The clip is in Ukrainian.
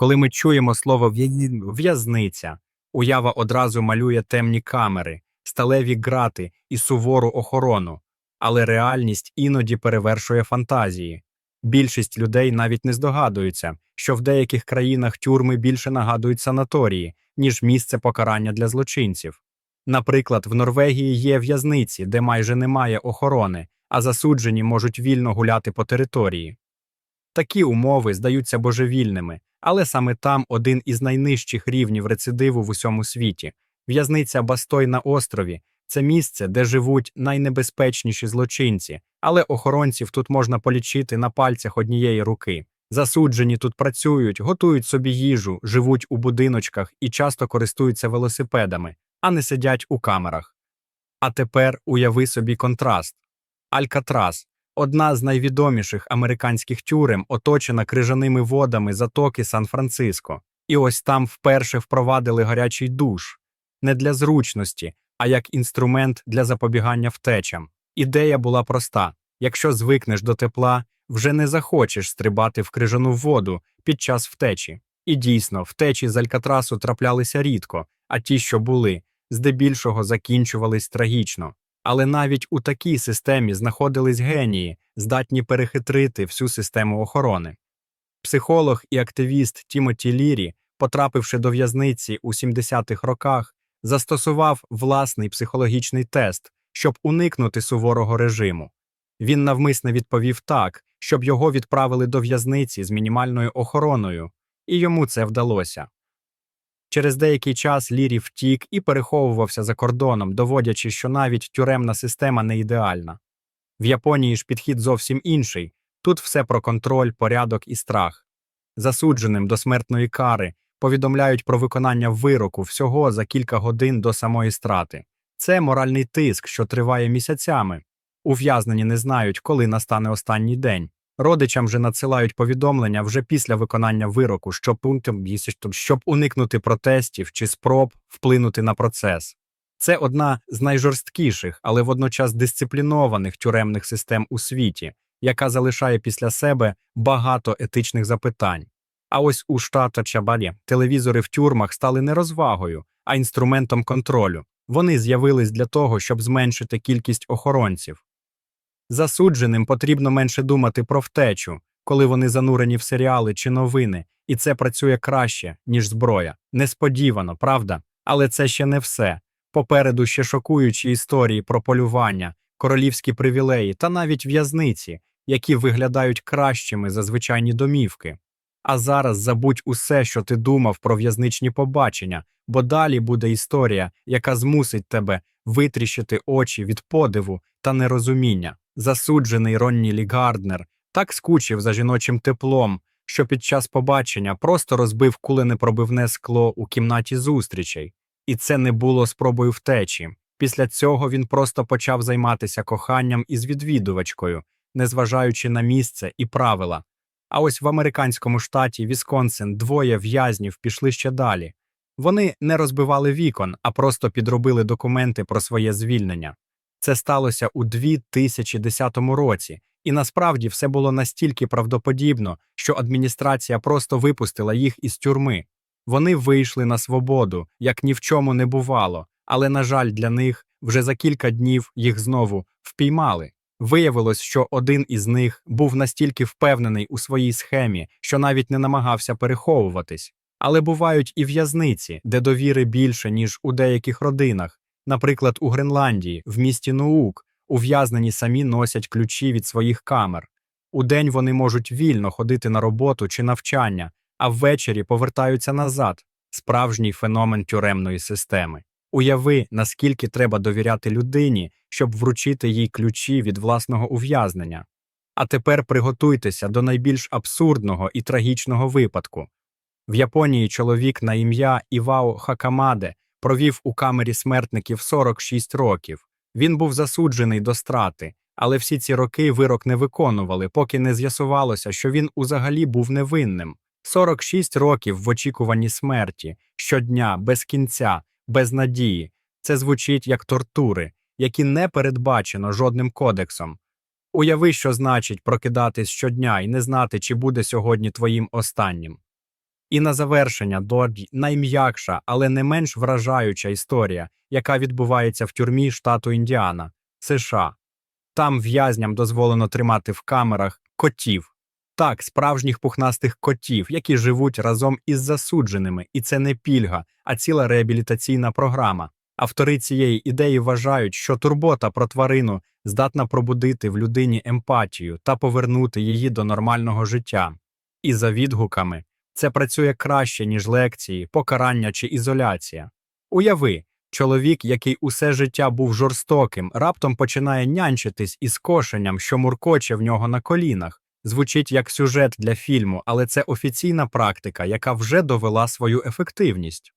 Коли ми чуємо слово в'язниця, уява одразу малює темні камери, сталеві грати і сувору охорону, але реальність іноді перевершує фантазії. Більшість людей навіть не здогадуються, що в деяких країнах тюрми більше нагадують санаторії, ніж місце покарання для злочинців. Наприклад, в Норвегії є в'язниці, де майже немає охорони, а засуджені можуть вільно гуляти по території. Такі умови здаються божевільними, але саме там один із найнижчих рівнів рецидиву в усьому світі. В'язниця Бастой на острові це місце, де живуть найнебезпечніші злочинці, але охоронців тут можна полічити на пальцях однієї руки. Засуджені тут працюють, готують собі їжу, живуть у будиночках і часто користуються велосипедами, а не сидять у камерах. А тепер уяви собі контраст. Алькатрас одна з найвідоміших американських тюрем, оточена крижаними водами затоки Сан-Франциско. І ось там вперше впровадили гарячий душ не для зручності, а як інструмент для запобігання втечам. Ідея була проста: якщо звикнеш до тепла, вже не захочеш стрибати в крижану воду під час втечі. І дійсно, втечі з Алькатрасу траплялися рідко, а ті, що були, здебільшого закінчувались трагічно. Але навіть у такій системі знаходились генії, здатні перехитрити всю систему охорони. Психолог і активіст Тімоті Лірі, потрапивши до в'язниці у 70-х роках, застосував власний психологічний тест, щоб уникнути суворого режиму. Він навмисне відповів так, щоб його відправили до в'язниці з мінімальною охороною, і йому це вдалося. Через деякий час Лірі втік і переховувався за кордоном, доводячи, що навіть тюремна система не ідеальна. В Японії ж підхід зовсім інший тут все про контроль, порядок і страх. Засудженим до смертної кари повідомляють про виконання вироку всього за кілька годин до самої страти. Це моральний тиск, що триває місяцями. Ув'язнені не знають, коли настане останній день. Родичам же надсилають повідомлення вже після виконання вироку, щоб, щоб уникнути протестів чи спроб вплинути на процес. Це одна з найжорсткіших, але водночас дисциплінованих тюремних систем у світі, яка залишає після себе багато етичних запитань. А ось у штата Чабалі телевізори в тюрмах стали не розвагою, а інструментом контролю. Вони з'явились для того, щоб зменшити кількість охоронців. Засудженим потрібно менше думати про втечу, коли вони занурені в серіали чи новини, і це працює краще, ніж зброя. Несподівано, правда? Але це ще не все. Попереду ще шокуючі історії про полювання, королівські привілеї та навіть в'язниці, які виглядають кращими за звичайні домівки. А зараз забудь усе, що ти думав про в'язничні побачення, бо далі буде історія, яка змусить тебе витріщити очі від подиву та нерозуміння. Засуджений Ронні Лі Гарднер так скучив за жіночим теплом, що під час побачення просто розбив куленепробивне скло у кімнаті зустрічей. І це не було спробою втечі. Після цього він просто почав займатися коханням із відвідувачкою, незважаючи на місце і правила. А ось в американському штаті Вісконсин двоє в'язнів пішли ще далі. Вони не розбивали вікон, а просто підробили документи про своє звільнення. Це сталося у 2010 році, і насправді все було настільки правдоподібно, що адміністрація просто випустила їх із тюрми. Вони вийшли на свободу, як ні в чому не бувало, але, на жаль, для них вже за кілька днів їх знову впіймали. Виявилось, що один із них був настільки впевнений у своїй схемі, що навіть не намагався переховуватись. Але бувають і в'язниці, де довіри більше, ніж у деяких родинах. Наприклад, у Гренландії, в місті Нуук, ув'язнені самі носять ключі від своїх камер. Удень вони можуть вільно ходити на роботу чи навчання, а ввечері повертаються назад справжній феномен тюремної системи. Уяви, наскільки треба довіряти людині, щоб вручити їй ключі від власного ув'язнення. А тепер приготуйтеся до найбільш абсурдного і трагічного випадку. В Японії чоловік на ім'я Івао Хакамаде провів у камері смертників 46 років. Він був засуджений до страти, але всі ці роки вирок не виконували, поки не з'ясувалося, що він узагалі був невинним. 46 років в очікуванні смерті, щодня, без кінця, без надії. Це звучить як тортури, які не передбачено жодним кодексом. Уяви, що значить прокидатись щодня і не знати, чи буде сьогодні твоїм останнім. І на завершення додь найм'якша, але не менш вражаюча історія, яка відбувається в тюрмі штату Індіана, США. Там в'язням дозволено тримати в камерах котів. Так, справжніх пухнастих котів, які живуть разом із засудженими, і це не пільга, а ціла реабілітаційна програма. Автори цієї ідеї вважають, що турбота про тварину здатна пробудити в людині емпатію та повернути її до нормального життя. І за відгуками це працює краще, ніж лекції, покарання чи ізоляція. Уяви, чоловік, який усе життя був жорстоким, раптом починає нянчитись із кошеням, що муркоче в нього на колінах. Звучить як сюжет для фільму, але це офіційна практика, яка вже довела свою ефективність.